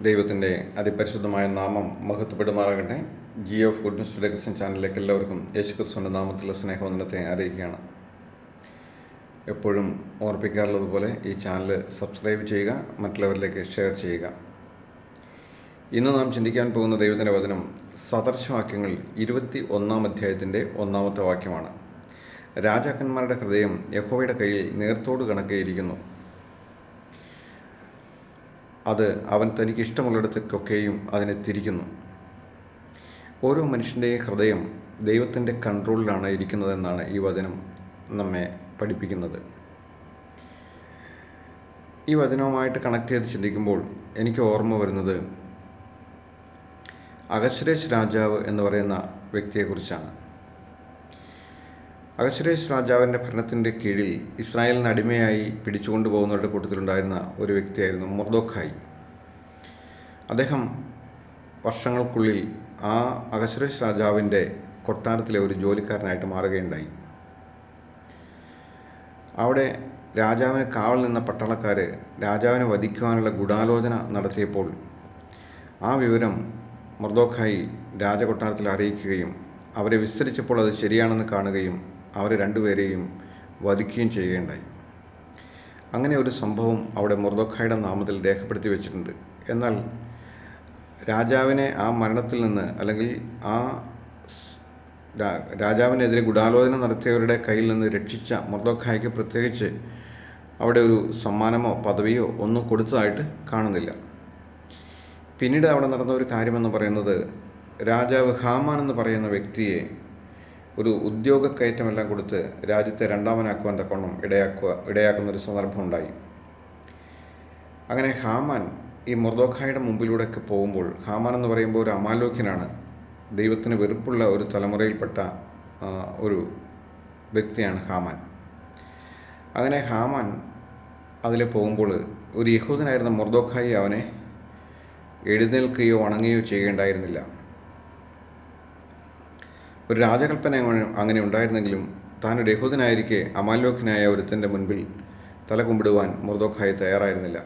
ദൈവത്തിന്റെ അതിപരിശുദ്ധമായ നാമം മഹത്വപ്പെടുമാറാകട്ടെ. ജി ഓഫ് ഗുഡ്നസ് ക്രിസ്ത്യൻ ചാനലിലേക്ക് എല്ലാവർക്കും യേശുക്രിസ്തുവിന്റെ നാമത്തിലുള്ള സ്നേഹവന്ദനത്തെ അറിയിക്കുകയാണ്. എപ്പോഴും ഓർപ്പിക്കാറുള്ളതുപോലെ ഈ ചാനൽ സബ്സ്ക്രൈബ് ചെയ്യുക മറ്റുള്ളവരിലേക്ക് ഷെയർ ചെയ്യുക. ഇന്ന് നാം ചിന്തിക്കാൻ പോകുന്ന ദൈവത്തിന്റെ വചനം സദർശവാക്യങ്ങൾ ഇരുപത്തി ഒന്നാം അധ്യായത്തിന്റെ ഒന്നാമത്തെ വാക്യമാണ്. രാജാക്കന്മാരുടെ ഹൃദയം യഹോവയുടെ കയ്യിൽ നേർത്തോട് കണക്കേയിരിക്കുന്നു. അത് അവൻ തനിക്ക് ഇഷ്ടമുള്ളിടത്തേക്കൊക്കെയും അതിനെ തിരിക്കുന്നു. ഓരോ മനുഷ്യന്റെയും ഹൃദയം ദൈവത്തിന്റെ കൺട്രോളിലാണ് ഇരിക്കുന്നതെന്നാണ് ഈ വചനം നമ്മെ പഠിപ്പിക്കുന്നത്. ഈ വചനവുമായിട്ട് കണക്ട് ചെയ്ത് ചിന്തിക്കുമ്പോൾ എനിക്ക് ഓർമ്മ വരുന്നത് അഗശ്രേഷ് രാജാവ് എന്ന് പറയുന്ന വ്യക്തിയെക്കുറിച്ചാണ്. അഗശ്രേഷ് രാജാവിന്റെ ഭരണത്തിന്റെ കീഴിൽ ഇസ്രായേലിന് അടിമയായി പിടിച്ചുകൊണ്ടുപോകുന്നവരുടെ കൂട്ടത്തിലുണ്ടായിരുന്ന ഒരു വ്യക്തിയായിരുന്നു മുർദോഖായി. അദ്ദേഹം വർഷങ്ങൾക്കുള്ളിൽ ആ അഗശ്രേഷ് രാജാവിന്റെ കൊട്ടാരത്തിലെ ഒരു ജോലിക്കാരനായിട്ട് മാറുകയുണ്ടായി. അവിടെ രാജാവിന് കാവൽ നിന്ന പട്ടാളക്കാർ രാജാവിനെ വധിക്കുവാനുള്ള ഗൂഢാലോചന നടത്തിയപ്പോൾ ആ വിവരം മർദോഖായി രാജകൊട്ടാരത്തിൽ അറിയിക്കുകയും അവരെ വിസ്തരിച്ചപ്പോൾ അത് ശരിയാണെന്ന് കാണുകയും അവരെ രണ്ടുപേരെയും വധിക്കുകയും ചെയ്യുകയുണ്ടായി. അങ്ങനെ ഒരു സംഭവം അവിടെ മുർദോഖായുടെ നാമത്തിൽ രേഖപ്പെടുത്തി വെച്ചിട്ടുണ്ട്. എന്നാൽ രാജാവിനെ ആ മരണത്തിൽ നിന്ന് അല്ലെങ്കിൽ ആ രാജാവിനെതിരെ ഗൂഢാലോചന നടത്തിയവരുടെ കയ്യിൽ നിന്ന് രക്ഷിച്ച മർദോഖായ്ക്ക് പ്രത്യേകിച്ച് അവിടെ ഒരു സമ്മാനമോ പദവിയോ ഒന്നും കൊടുത്തതായിട്ട് കാണുന്നില്ല. പിന്നീട് അവിടെ നടന്ന ഒരു കാര്യമെന്ന് പറയുന്നത് രാജാവ് ഹാമാൻ എന്ന് പറയുന്ന വ്യക്തിയെ ഒരു ഉദ്യോഗ കയറ്റമെല്ലാം കൊടുത്ത് രാജ്യത്തെ രണ്ടാമനാക്കുവാൻ തക്കവണ്ണം ഇടയാക്കുക ഇടയാക്കുന്ന ഒരു സന്ദർഭം ഉണ്ടായി. അങ്ങനെ ഹാമാൻ ഈ മൊർദോഖായുടെ മുമ്പിലൂടെയൊക്കെ പോകുമ്പോൾ ഹാമാൻ എന്ന് പറയുമ്പോൾ ഒരു അമാലോക്യനാണ്. ദൈവത്തിന് വെറുപ്പുള്ള ഒരു തലമുറയിൽപ്പെട്ട ഒരു വ്യക്തിയാണ് ഹാമാൻ. അങ്ങനെ ഹാമാൻ അതിൽ പോകുമ്പോൾ ഒരു യഹൂദനായിരുന്ന മൊർദോഖായി അവനെ എഴുന്നേൽക്കുകയോ വണങ്ങുകയോ ചെയ്യേണ്ടായിരുന്നില്ല ഒരു രാജകൽപ്പന അങ്ങനെ ഉണ്ടായിരുന്നെങ്കിലും താൻ ഒരു യഹൂദനായിരിക്കെ അമാലോഖ്യനായ ഒരുത്തന്റെ മുൻപിൽ തല കുമ്പിടുവാൻ മുർദോഖായി തയ്യാറായിരുന്നില്ല.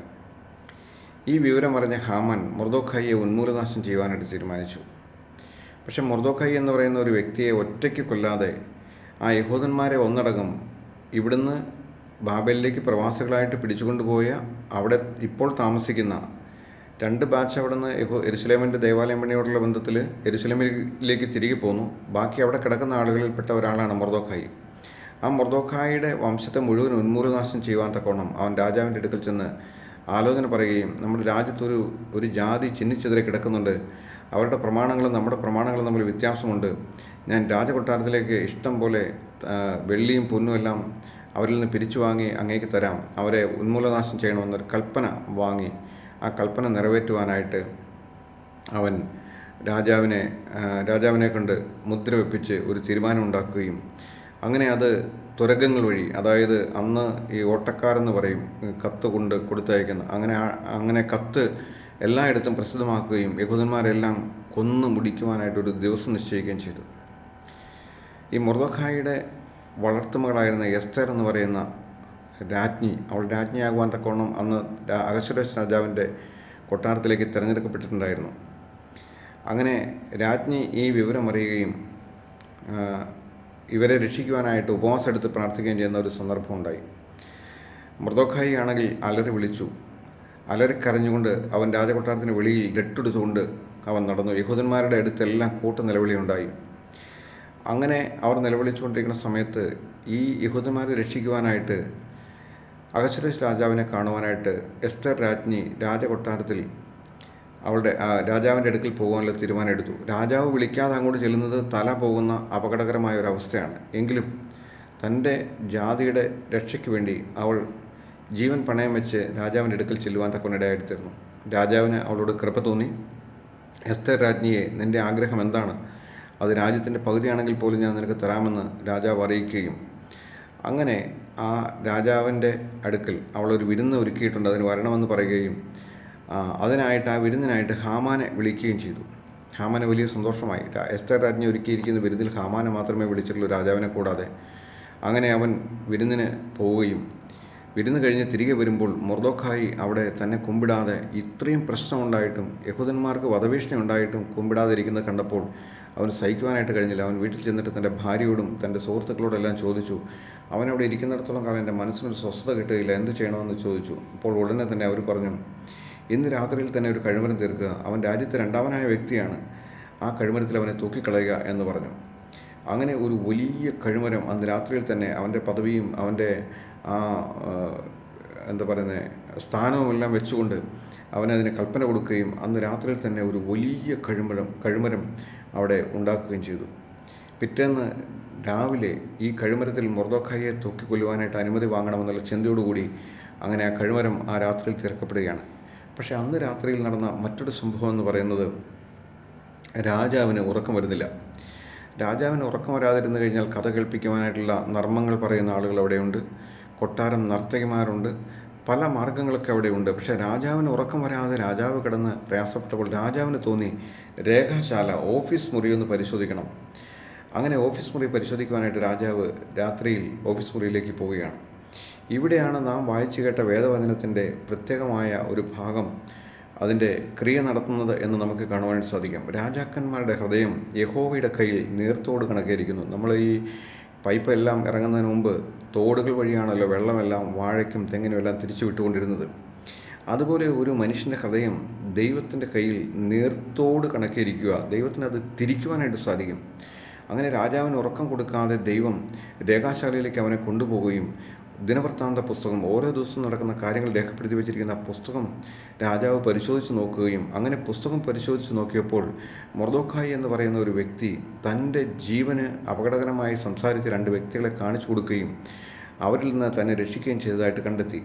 ഈ വിവരം അറിഞ്ഞ ഹാമാൻ മുർദോഖായിയെ ഉന്മൂലനാശം ചെയ്യുവാനായിട്ട് തീരുമാനിച്ചു. പക്ഷേ മുർദോഖായി എന്ന് പറയുന്ന ഒരു വ്യക്തിയെ ഒറ്റയ്ക്ക് കൊല്ലാതെ ആ യഹൂദന്മാരെ ഒന്നടങ്കം ഇവിടുന്ന് ബാബലിലേക്ക് പ്രവാസികളായിട്ട് പിടിച്ചുകൊണ്ടുപോയ അവിടെ ഇപ്പോൾ താമസിക്കുന്ന രണ്ട് ബാച്ച് അവിടെ നിന്ന് എരുസലേമിന്റെ ദേവാലയം പണിയോടുള്ള ബന്ധത്തിൽ എരുസലേമിലേക്ക് തിരികെ പോന്നു. ബാക്കി അവിടെ കിടക്കുന്ന ആളുകളിൽപ്പെട്ട ഒരാളാണ് മൊർദോഖായി. ആ മൊർദോഖായിയുടെ വംശത്തെ മുഴുവൻ ഉന്മൂലനാശം ചെയ്യുവാൻ തക്കോണം അവൻ രാജാവിന്റെ അടുക്കൽ ചെന്ന് ആലോചന പറയുകയും നമ്മുടെ രാജ്യത്തൊരു ഒരു ജാതി ചിഹ്നിച്ചെതിരെ കിടക്കുന്നുണ്ട്. അവരുടെ പ്രമാണങ്ങളും നമ്മുടെ പ്രമാണങ്ങളും തമ്മിൽ വ്യത്യാസമുണ്ട്. ഞാൻ രാജകൊട്ടാരത്തിലേക്ക് ഇഷ്ടം പോലെ വെള്ളിയും പൊന്നും എല്ലാം അവരിൽ നിന്ന് പിരിച്ചു വാങ്ങി അങ്ങേക്ക് തരാം. അവരെ ഉന്മൂലനാശം ചെയ്യണമെന്നൊരു കൽപ്പന വാങ്ങി. ആ കൽപ്പന നിറവേറ്റുവാനായിട്ട് അവൻ രാജാവിനെ രാജാവിനെ കൊണ്ട് മുദ്ര വെപ്പിച്ച് ഒരു തീരുമാനം ഉണ്ടാക്കുകയും അങ്ങനെ അത് തുരകങ്ങൾ വഴി അതായത് അന്ന് ഈ ഓട്ടക്കാരെന്ന് പറയും കത്ത് കൊണ്ട് കൊടുത്തയക്കുന്ന അങ്ങനെ അങ്ങനെ കത്ത് എല്ലായിടത്തും പ്രസിദ്ധമാക്കുകയും യഹൂദന്മാരെല്ലാം കൊന്നു മുടിക്കുവാനായിട്ടൊരു ദിവസം നിശ്ചയിക്കുകയും ചെയ്തു. ഈ മുർദഖായിയുടെ വളർത്തുമകളായിരുന്ന എസ്തർ എന്ന് പറയുന്ന രാജ്ഞി അവൾ രാജ്ഞിയാകുവാൻ തക്കവണ്ണം അന്ന് അഗശ്വരേഷ് രാജാവിന്റെ കൊട്ടാരത്തിലേക്ക് തിരഞ്ഞെടുക്കപ്പെട്ടിട്ടുണ്ടായിരുന്നു. അങ്ങനെ രാജ്ഞി ഈ വിവരമറിയുകയും ഇവരെ രക്ഷിക്കുവാനായിട്ട് ഉപവാസം എടുത്ത് പ്രാർത്ഥിക്കുകയും ചെയ്യുന്ന ഒരു സന്ദർഭം ഉണ്ടായി. മൃദോഖായി ആണെങ്കിൽ അലറി വിളിച്ചു. അലറിക്കരഞ്ഞുകൊണ്ട് അവൻ രാജകൊട്ടാരത്തിന് വെളിയിൽ രട്ടെടുത്തുകൊണ്ട് അവൻ നടന്നു. യഹൂദന്മാരുടെ അടുത്തെല്ലാം കൂട്ട നിലവിളിയുണ്ടായി അങ്ങനെ അവർ നിലവിളിച്ചുകൊണ്ടിരിക്കുന്ന സമയത്ത് ഈ യഹൂദന്മാരെ രക്ഷിക്കുവാനായിട്ട് അഗശ്വരേഷ് രാജാവിനെ കാണുവാനായിട്ട് എസ്തർ രാജ്ഞി രാജകൊട്ടാരത്തിൽ അവളുടെ രാജാവിന്റെ അടുക്കൽ പോകാനുള്ള തീരുമാനം എടുത്തു രാജാവ് വിളിക്കാതെ അങ്ങോട്ട് ചെല്ലുന്നത് തല പോകുന്ന അപകടകരമായ ഒരു അവസ്ഥയാണ്. എങ്കിലും തന്റെ ജാതിയുടെ രക്ഷയ്ക്ക് വേണ്ടി അവൾ ജീവൻ പണയം വെച്ച് രാജാവിന്റെ അടുക്കൽ ചെല്ലുവാൻ തക്കൊന്നിടയായിത്തീർന്നു രാജാവിന് അവളോട് കൃപ തോന്നി. എസ്തർ രാജ്ഞിയെ നിന്റെ ആഗ്രഹം എന്താണ്? അത് രാജ്യത്തിന്റെ പകുതിയാണെങ്കിൽ പോലും ഞാൻ നിനക്ക് തരാമെന്ന് രാജാവ് അറിയിക്കുകയും അങ്ങനെ ആ രാജാവിന്റെ അടുക്കൽ അവളൊരു വിരുന്ന് ഒരുക്കിയിട്ടുണ്ട് അതിന് വരണമെന്ന് പറയുകയും അതിനായിട്ട് ആ വിരുന്നിനായിട്ട് ഹാമാനെ വിളിക്കുകയും ചെയ്തു. ഹാമാനെ വലിയ സന്തോഷമായി. എസ്റ്റർ രാജ്ഞി ഒരുക്കിയിരിക്കുന്ന വിരുന്നിൽ ഹാമാനെ മാത്രമേ വിളിച്ചിട്ടുള്ളൂ രാജാവിനെ കൂടാതെ. അങ്ങനെ അവൻ വിരുന്നിന് പോവുകയും വിരുന്ന് കഴിഞ്ഞ് തിരികെ വരുമ്പോൾ മൊർദോഖായി അവിടെ തന്നെ കുമ്പിടാതെ ഇത്രയും പ്രശ്നമുണ്ടായിട്ടും യഹൂദന്മാർക്ക് വധഭീഷണി ഉണ്ടായിട്ടും കുമ്പിടാതിരിക്കുന്നത് കണ്ടപ്പോൾ അവന് സഹിക്കുവാനായിട്ട് കഴിഞ്ഞില്ല. അവൻ വീട്ടിൽ ചെന്നിട്ട് തന്റെ ഭാര്യയോടും തന്റെ സുഹൃത്തുക്കളോടും എല്ലാം ചോദിച്ചു അവനവിടെ ഇരിക്കുന്നിടത്തോളം കാലം എന്റെ മനസ്സിനൊരു സ്വസ്ഥത കിട്ടുകയില്ല എന്ത് ചെയ്യണമെന്ന് ചോദിച്ചു. അപ്പോൾ ഉടനെ തന്നെ അവർ പറഞ്ഞു ഇന്ന് രാത്രിയിൽ തന്നെ ഒരു കഴിമരം തീർക്കുക. അവൻ രാജ്യത്തെ രണ്ടാമനായ വ്യക്തിയാണ്. ആ കഴിമരത്തിൽ അവനെ തൂക്കിക്കളയുക എന്ന് പറഞ്ഞു. അങ്ങനെ ഒരു വലിയ കഴിമരം അന്ന് രാത്രിയിൽ തന്നെ അവന്റെ പദവിയും അവന്റെ ആ, എന്താ പറയുന്നത് സ്ഥാനവും എല്ലാം വെച്ചുകൊണ്ട് അവനതിന് കൽപ്പന കൊടുക്കുകയും അന്ന് രാത്രിയിൽ തന്നെ ഒരു വലിയ കഴിമരം കഴുമരം അവിടെ ഉണ്ടാക്കുകയും ചെയ്തു. പിറ്റേന്ന് രാവിലെ ഈ കഴിമരത്തിൽ മൊർദോഖായിയെ തൂക്കിക്കൊല്ലുവാനായിട്ട് അനുമതി വാങ്ങണമെന്നുള്ള ചിന്തയോടുകൂടി അങ്ങനെ ആ കഴുമരം ആ രാത്രിയിൽ തിരക്കപ്പെടുകയാണ് പക്ഷേ അന്ന് രാത്രിയിൽ നടന്ന മറ്റൊരു സംഭവം എന്ന് പറയുന്നത് രാജാവിന് ഉറക്കം വരുന്നില്ല. രാജാവിന് ഉറക്കം വരാതിരുന്നു കഴിഞ്ഞാൽ കഥ കേൾപ്പിക്കുവാനായിട്ടുള്ള നർമ്മങ്ങൾ പറയുന്ന ആളുകൾ അവിടെയുണ്ട്. കൊട്ടാരം നർത്തകിമാരുണ്ട്. പല മാർഗങ്ങളൊക്കെ അവിടെ ഉണ്ട് പക്ഷേ രാജാവിന് ഉറക്കം വരാതെ രാജാവ് കിടന്ന് പ്രയാസപ്പെട്ടപ്പോൾ രാജാവിന് തോന്നി രേഖാശാല ഓഫീസ് മുറി ഒന്ന് പരിശോധിക്കണം. അങ്ങനെ ഓഫീസ് മുറി പരിശോധിക്കുവാനായിട്ട് രാജാവ് രാത്രിയിൽ ഓഫീസ് മുറിയിലേക്ക് പോവുകയാണ്. ഇവിടെയാണ് നാം വായിച്ചു കേട്ട വേദവചനത്തിന്റെ പ്രത്യേകമായ ഒരു ഭാഗം അതിന്റെ ക്രിയ നടത്തുന്നത് എന്ന് നമുക്ക് കാണുവാനായിട്ട് സാധിക്കാം. രാജാക്കന്മാരുടെ ഹൃദയം യഹോവയുടെ കയ്യിൽ നീർത്തോട് കണക്കേരിക്കുന്നു. നമ്മൾ ഈ പൈപ്പ് എല്ലാം ഇറങ്ങുന്നതിന് മുമ്പ് തോടുകൾ വഴിയാണല്ലോ വെള്ളമെല്ലാം വാഴയ്ക്കും തെങ്ങിനും എല്ലാം തിരിച്ചു വിട്ടുകൊണ്ടിരുന്നത്. അതുപോലെ ഒരു മനുഷ്യന്റെ ഹൃദയം ദൈവത്തിന്റെ കയ്യിൽ നേർത്തോട് കണക്കിയിരിക്കുക ദൈവത്തിന് അത് തിരിക്കുവാനായിട്ട് സാധിക്കും. അങ്ങനെ രാജാവിന് ഉറക്കം കൊടുക്കാതെ ദൈവം രേഖാശാലയിലേക്ക് അവനെ കൊണ്ടുപോവുകയും ദിനവൃത്താന്ത പുസ്തകം ഓരോ ദിവസവും നടക്കുന്ന കാര്യങ്ങൾ രേഖപ്പെടുത്തി വെച്ചിരിക്കുന്ന പുസ്തകം രാജാവ് പരിശോധിച്ച് നോക്കുകയും അങ്ങനെ പുസ്തകം പരിശോധിച്ച് നോക്കിയപ്പോൾ മൊർദോഖായി എന്ന് പറയുന്ന ഒരു വ്യക്തി തന്റെ ജീവന് അപകടകരമായി സംസാരിച്ച രണ്ട് വ്യക്തികളെ കാണിച്ചു കൊടുക്കുകയും അവരിൽ നിന്ന് തന്നെ രക്ഷിക്കുകയും ചെയ്തതായിട്ട് കണ്ടെത്തി.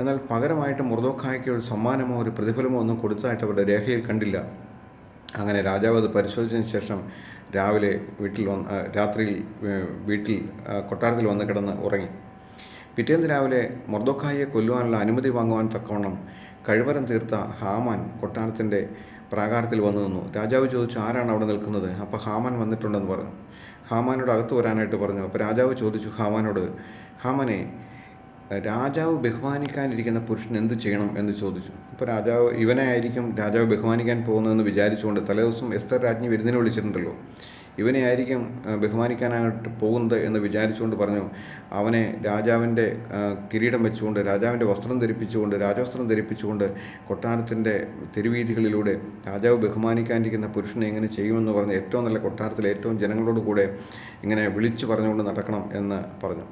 എന്നാൽ പകരമായിട്ട് മൃദോഖായ്ക്ക് ഒരു സമ്മാനമോ ഒരു പ്രതിഫലമോ ഒന്നും കൊടുത്തതായിട്ട് അവരുടെ രേഖയിൽ കണ്ടില്ല. അങ്ങനെ രാജാവ് അത് പരിശോധിച്ചതിന് ശേഷം രാവിലെ വീട്ടിൽ വന്ന് രാത്രിയിൽ വീട്ടിൽ കൊട്ടാരത്തിൽ വന്ന് കിടന്ന് ഉറങ്ങി. പിറ്റേന്ന് രാവിലെ മൊർദോക്കായെ കൊല്ലുവാനുള്ള അനുമതി വാങ്ങുവാൻ തക്കവണ്ണം കഴിവരം തീർത്ത ഹാമാൻ കൊട്ടാരത്തിന്റെ പ്രാകാരത്തിൽ വന്നു നിന്നു. രാജാവ് ചോദിച്ചു ആരാണ് അവിടെ നിൽക്കുന്നത്? അപ്പോൾ ഹാമാൻ വന്നിട്ടുണ്ടെന്ന് പറഞ്ഞു. ഹാമാനോട് അകത്ത് വരാനായിട്ട് പറഞ്ഞു. അപ്പോൾ രാജാവ് ചോദിച്ചു ഹാമാനോട് ഹാമനെ രാജാവ് ബഹുമാനിക്കാനിരിക്കുന്ന പുരുഷൻ എന്ത് ചെയ്യണം? എന്ന് ചോദിച്ചു. അപ്പോൾ രാജാവ് ഇവനെ ആയിരിക്കും രാജാവ് ബഹുമാനിക്കാൻ പോകുന്നതെന്ന് വിചാരിച്ചുകൊണ്ട് തലേദിവസം എസ്തർ രാജ്ഞി വിരുന്നിനെ വിളിച്ചിട്ടുണ്ടല്ലോ. ഇവനെ ആയിരിക്കും ബഹുമാനിക്കാനായിട്ട് പോകുന്നത് എന്ന് വിചാരിച്ചുകൊണ്ട് പറഞ്ഞു. അവനെ രാജാവിന്റെ കിരീടം വെച്ചുകൊണ്ട് രാജാവിന്റെ വസ്ത്രം ധരിപ്പിച്ചുകൊണ്ട് രാജവസ്ത്രം ധരിപ്പിച്ചുകൊണ്ട് കൊട്ടാരത്തിന്റെ തെരുവീഥികളിലൂടെ രാജാവ് ബഹുമാനിക്കാനിരിക്കുന്ന പുരുഷനെ എങ്ങനെ ചെയ്യുമെന്ന് പറഞ്ഞ് ഏറ്റവും നല്ല കൊട്ടാരത്തിലെ ഏറ്റവും ജനങ്ങളോട് കൂടെ ഇങ്ങനെ വിളിച്ചു പറഞ്ഞുകൊണ്ട് നടക്കണം എന്ന് പറഞ്ഞു.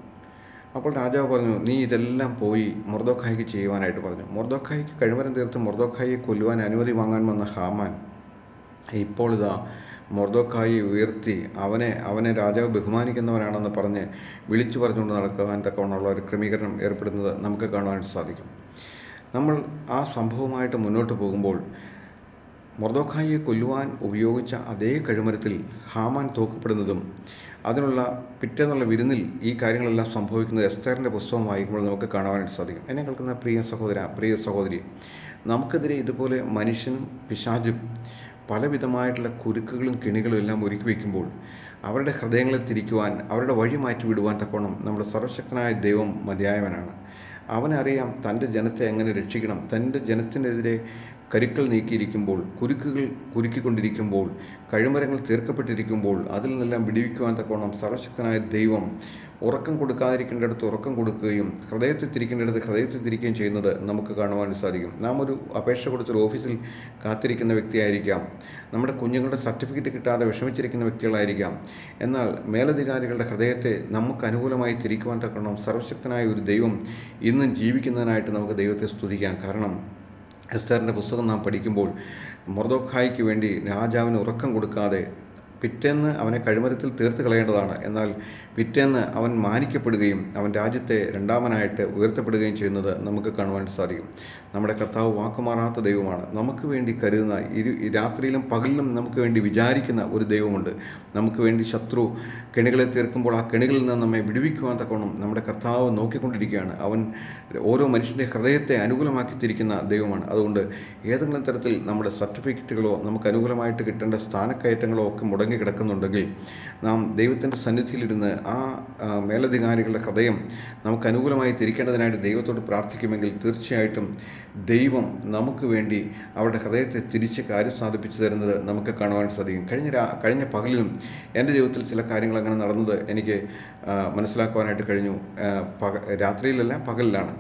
അപ്പോൾ രാജാവ് പറഞ്ഞു നീ ഇതെല്ലാം പോയി മൊർദോഖായിക്ക് ചെയ്യുവാനായിട്ട് പറഞ്ഞു. മൊർദോഖായിക്ക് കഴിവരം തീർത്ത് മൊർദോഖായിയെ കൊല്ലുവാൻ അനുമതി വാങ്ങാൻ വന്ന ഹാമാൻ ഇപ്പോൾ ഇതാ മൊർദോഖായി ഉയർത്തി അവനെ അവനെ രാജാവ് ബഹുമാനിക്കുന്നവനാണെന്ന് പറഞ്ഞ് വിളിച്ചു പറഞ്ഞുകൊണ്ട് നടക്കുവാൻ തക്കവണ്ണമുള്ള ഒരു ക്രമീകരണം ഏർപ്പെടുന്നത് നമുക്ക് കാണുവാൻ സാധിക്കും. നമ്മൾ ആ സംഭവമായിട്ട് മുന്നോട്ട് പോകുമ്പോൾ മൊർദോഖായിയെ കൊല്ലുവാൻ ഉപയോഗിച്ച അതേ കഴിമരത്തിൽ ഹാമാൻ തോക്കപ്പെടുന്നതും അതിനുള്ള പിറ്റേന്നുള്ള വിരുന്നിൽ ഈ കാര്യങ്ങളെല്ലാം സംഭവിക്കുന്നത് എസ്തേറിന്റെ പുസ്തകം വായിക്കുമ്പോൾ നമുക്ക് കാണുവാനായിട്ട് സാധിക്കും. എന്നെ കേൾക്കുന്ന പ്രിയ സഹോദര പ്രിയ സഹോദരി നമുക്കെതിരെ ഇതുപോലെ മനുഷ്യനും പിശാചും പലവിധമായിട്ടുള്ള കുരുക്കുകളും കെണികളും എല്ലാം ഒരുക്കി വയ്ക്കുമ്പോൾ അവരുടെ ഹൃദയങ്ങളെ തിരിക്കുവാൻ അവരുടെ വഴി മാറ്റി വിടുവാൻ തക്കോണം നമ്മുടെ സർവശക്തനായ ദൈവം മതിയായവനാണ്. അവനറിയാം തന്റെ ജനത്തെ എങ്ങനെ രക്ഷിക്കണം. തന്റെ ജനത്തിനെതിരെ കരുക്കൾ നീക്കിയിരിക്കുമ്പോൾ കുരുക്കുകൾ കുരുക്കിക്കൊണ്ടിരിക്കുമ്പോൾ കഴിമരങ്ങൾ തീർക്കപ്പെട്ടിരിക്കുമ്പോൾ അതിൽ നിന്നെല്ലാം വിടിവിക്കുവാൻ തക്കോണം സർവശക്തനായ ദൈവം ഉറക്കം കൊടുക്കാതിരിക്കേണ്ടടുത്ത് ഉറക്കം കൊടുക്കുകയും ഹൃദയത്തിൽ തിരിക്കേണ്ടിടത്ത് ഹൃദയത്തിൽ തിരിക്കുകയും ചെയ്യുന്നത് നമുക്ക് കാണുവാൻ സാധിക്കും. നാം ഒരു അപേക്ഷ കൊടുത്തൊരു ഓഫീസിൽ കാത്തിരിക്കുന്ന വ്യക്തിയായിരിക്കാം. നമ്മുടെ കുഞ്ഞുങ്ങളുടെ സർട്ടിഫിക്കറ്റ് കിട്ടാതെ വിഷമിച്ചിരിക്കുന്ന വ്യക്തികളായിരിക്കാം. എന്നാൽ മേലധികാരികളുടെ ഹൃദയത്തെ നമുക്ക് അനുകൂലമായി തിരിക്കുവാൻ തക്കണം സർവശക്തനായ ഒരു ദൈവം ഇന്നും ജീവിക്കുന്നതിനായിട്ട് നമുക്ക് ദൈവത്തെ സ്തുതിക്കാം. കാരണം എസ്തറിന്റെ പുസ്തകം നാം പഠിക്കുമ്പോൾ മൊർദോഖായിക്ക് വേണ്ടി രാജാവിന് ഉറക്കം കൊടുക്കാതെ പിറ്റേന്ന് അവനെ കഴിമരത്തിൽ തീർത്ത് കളയേണ്ടതാണ്. എന്നാൽ പിറ്റേന്ന് അവൻ മാനിക്കപ്പെടുകയും അവൻ രാജ്യത്തെ രണ്ടാമനായിട്ട് ഉയർത്തപ്പെടുകയും ചെയ്യുന്നത് നമുക്ക് കാണുവാൻ സാധിക്കും. നമ്മുടെ കർത്താവ് വാക്കുമാറാത്ത ദൈവമാണ്. നമുക്ക് വേണ്ടി കരുതുന്ന ഇരു രാത്രിയിലും പകലിലും നമുക്ക് വേണ്ടി വിചാരിക്കുന്ന ഒരു ദൈവമുണ്ട്. നമുക്ക് വേണ്ടി ശത്രു കെണികളെ തീർക്കുമ്പോൾ ആ കെണികളിൽ നിന്ന് നമ്മെ വിടുവിക്കുവാൻ തക്കവണ്ണം നമ്മുടെ കർത്താവ് നോക്കിക്കൊണ്ടിരിക്കുകയാണ്. അവൻ ഓരോ മനുഷ്യന്റെ ഹൃദയത്തെ അനുകൂലമാക്കി തിരിക്കുന്ന ദൈവമാണ്. അതുകൊണ്ട് ഏതെങ്കിലും തരത്തിൽ നമ്മുടെ സർട്ടിഫിക്കറ്റുകളോ നമുക്ക് അനുകൂലമായിട്ട് കിട്ടേണ്ട സ്ഥാനക്കയറ്റങ്ങളോ ഒക്കെ മുടങ്ങി കിടക്കുന്നുണ്ടെങ്കിൽ നാം ദൈവത്തിന്റെ സന്നിധിയിലിരുന്ന് ആ മേലധികാരികളുടെ ഹൃദയം നമുക്ക് അനുകൂലമായി തിരിക്കേണ്ടതിനായിട്ട് ദൈവത്തോട് പ്രാർത്ഥിക്കുമെങ്കിൽ തീർച്ചയായിട്ടും ദൈവം നമുക്ക് വേണ്ടി അവരുടെ ഹൃദയത്തെ തിരിച്ച് കാര്യം സാധിപ്പിച്ചു തരുന്നത് നമുക്ക് കാണുവാൻ സാധിക്കും. കഴിഞ്ഞ കഴിഞ്ഞ പകലിലും എന്റെ ജീവിതത്തിൽ ചില കാര്യങ്ങൾ അങ്ങനെ നടന്നത് എനിക്ക് മനസ്സിലാക്കുവാനായിട്ട് കഴിഞ്ഞു. പക രാത്രിയിലല്ല പകലിലാണ്.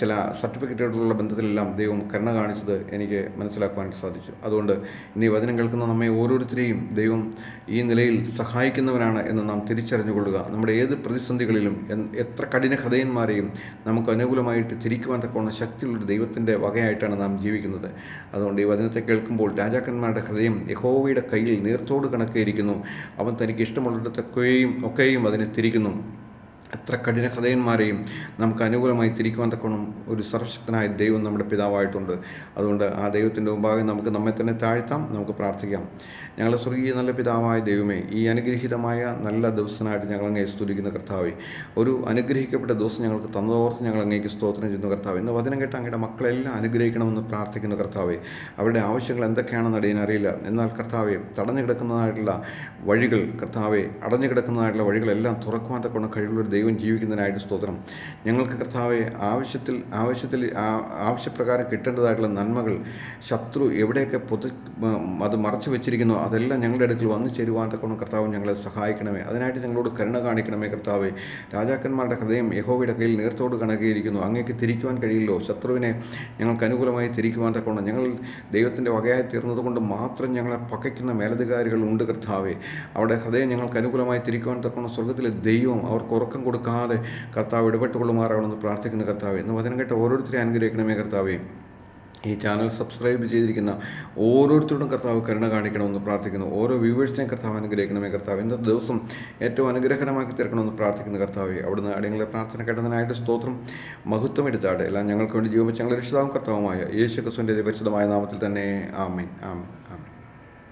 ചില സർട്ടിഫിക്കറ്റുകളുള്ള ബന്ധത്തിലെല്ലാം ദൈവം കരുണ കാണിച്ചത് എനിക്ക് മനസ്സിലാക്കുവാനായിട്ട് സാധിച്ചു. അതുകൊണ്ട് ഇനി വചനം കേൾക്കുന്ന നമ്മെ ഓരോരുത്തരെയും ദൈവം ഈ നിലയിൽ സഹായിക്കുന്നവനാണ് എന്ന് നാം തിരിച്ചറിഞ്ഞുകൊള്ളുക. നമ്മുടെ ഏത് പ്രതിസന്ധികളിലും എത്ര കഠിന ഹൃദയന്മാരെയും നമുക്ക് അനുകൂലമായിട്ട് തിരിക്കുവാൻ തക്കവണ്ണ ശക്തിയുള്ളൊരു ദൈവത്തിന്റെ വകയായിട്ടാണ് നാം ജീവിക്കുന്നത്. അതുകൊണ്ട് ഈ വചനത്തെ കേൾക്കുമ്പോൾ രാജാക്കന്മാരുടെ ഹൃദയം യഹോവയുടെ കയ്യിൽ നീർത്തോട് കണക്കേയിരിക്കുന്നു അവൻ തനിക്ക് ഇഷ്ടമുള്ളിടത്തൊക്കെയും ഒക്കെയും അതിനെ തിരിക്കുന്നു. എത്ര കഠിന ഹൃദയന്മാരെയും നമുക്ക് അനുകൂലമായി തിരിക്കുവാൻ തക്കോണം ഒരു സർവശക്തനായ ദൈവം നമ്മുടെ പിതാവായിട്ടുണ്ട്. അതുകൊണ്ട് ആ ദൈവത്തിന്റെ മുമ്പാകെ നമുക്ക് നമ്മെ തന്നെ താഴ്ത്താം നമുക്ക് പ്രാർത്ഥിക്കാം. ഞങ്ങളെ സ്വർഗീയ നല്ല പിതാവായ ദൈവമേ ഈ അനുഗ്രഹീതമായ നല്ല ദിവസത്തിനായിട്ട് ഞങ്ങൾ അങ്ങേ സ്തുതിക്കുന്ന കർത്താവെ ഒരു അനുഗ്രഹിക്കപ്പെട്ട ദിവസം ഞങ്ങൾക്ക് തന്നതോർത്ത് ഞങ്ങൾ അങ്ങേക്ക് സ്തോത്രം ചെയ്യുന്ന കർത്താവ് ഇന്ന് വചനം കേട്ട് അങ്ങയുടെ മക്കളെല്ലാം അനുഗ്രഹിക്കണമെന്ന് പ്രാർത്ഥിക്കുന്ന കർത്താവെ അവരുടെ ആവശ്യങ്ങൾ എന്തൊക്കെയാണെന്ന് അടിയൻ അറിയില്ല. എന്നാൽ കർത്താവെ തടഞ്ഞു കിടക്കുന്നതായിട്ടുള്ള വഴികൾ കർത്താവെ അടഞ്ഞു കിടക്കുന്നതായിട്ടുള്ള വഴികളെല്ലാം തുറക്കുവാൻ തക്കവണ്ണം കഴിവുള്ളൊരു ദൈവം ജീവിക്കുന്നതിനായിട്ട് സ്തോത്രം. ഞങ്ങൾക്ക് കർത്താവെ ആവശ്യത്തിൽ ആവശ്യത്തിൽ ആവശ്യപ്രകാരം കിട്ടേണ്ടതായിട്ടുള്ള നന്മകൾ ശത്രു എവിടെയൊക്കെ പൊതു അത് മറച്ചു വെച്ചിരിക്കുന്നോ അതെല്ലാം ഞങ്ങളുടെ അടുക്കൽ വന്നു ചേരുവാൻ തക്കവണ്ണം കർത്താവ് ഞങ്ങളെ സഹായിക്കണമേ. അതിനായിട്ട് ഞങ്ങളോട് കരുണ കാണിക്കണമേ കർത്താവെ. രാജാക്കന്മാരുടെ ഹൃദയം യഹോവയുടെ കയ്യിൽ നേർത്തോട് കണക്കിയിരിക്കുന്നു. അങ്ങേക്ക് തിരിക്കുവാൻ കഴിയില്ലോ. ശത്രുവിനെ ഞങ്ങൾക്ക് അനുകൂലമായി തിരിക്കുവാൻ തക്കവണ്ണം ഞങ്ങൾ ദൈവത്തിന്റെ വകയായി തീർന്നതുകൊണ്ട് മാത്രം ഞങ്ങളെ പകയ്ക്കുന്ന മേലധികാരികൾ ഉണ്ട് കർത്താവെ. അവിടെ ഹൃദയം ഞങ്ങൾക്ക് അനുകൂലമായി തിരിക്കുവാൻ തക്കവണ്ണം സ്വർഗത്തിലെ ദൈവം അവർക്ക് ഉറക്കം കൊടുക്കാതെ കർത്താവ് ഇടപെട്ടുകൊള്ളുമാറാവണമെന്ന് പ്രാർത്ഥിക്കുന്ന കർത്താവെ എന്ന് വചനം കേട്ട ഓരോരുത്തരെയും അനുഗ്രഹിക്കണമേ കർത്താവേ. ഈ ചാനൽ സബ്സ്ക്രൈബ് ചെയ്തിരിക്കുന്ന ഓരോരുത്തരോടും കർത്താവ് കരുണ കാണിക്കണമെന്ന് പ്രാർത്ഥിക്കുന്നു. ഓരോ വ്യൂവേഴ്സിനെയും കർത്താവ് അനുഗ്രഹിക്കണമേ കർത്താവ്. ഇന്നത്തെ ദിവസം ഏറ്റവും അനുഗ്രഹകരമാക്കി തീർക്കണമെന്ന് പ്രാർത്ഥിക്കുന്ന കർത്താവെ. അവിടുന്ന് അടിയങ്ങളെ പ്രാർത്ഥന കേട്ടതിനായിട്ട് സ്തോത്രം മഹത്വം എടുത്താട്ടെ. എല്ലാം ഞങ്ങൾക്ക് വേണ്ടി ജീവിച്ച ഞങ്ങളുടെ രക്ഷിതാവും കർത്താവുമായ യേശു ക്രിസ്തുവിന്റെ പരിശുദ്ധമായ നാമത്തിൽ തന്നെ. ആമേൻ. ആമേൻ.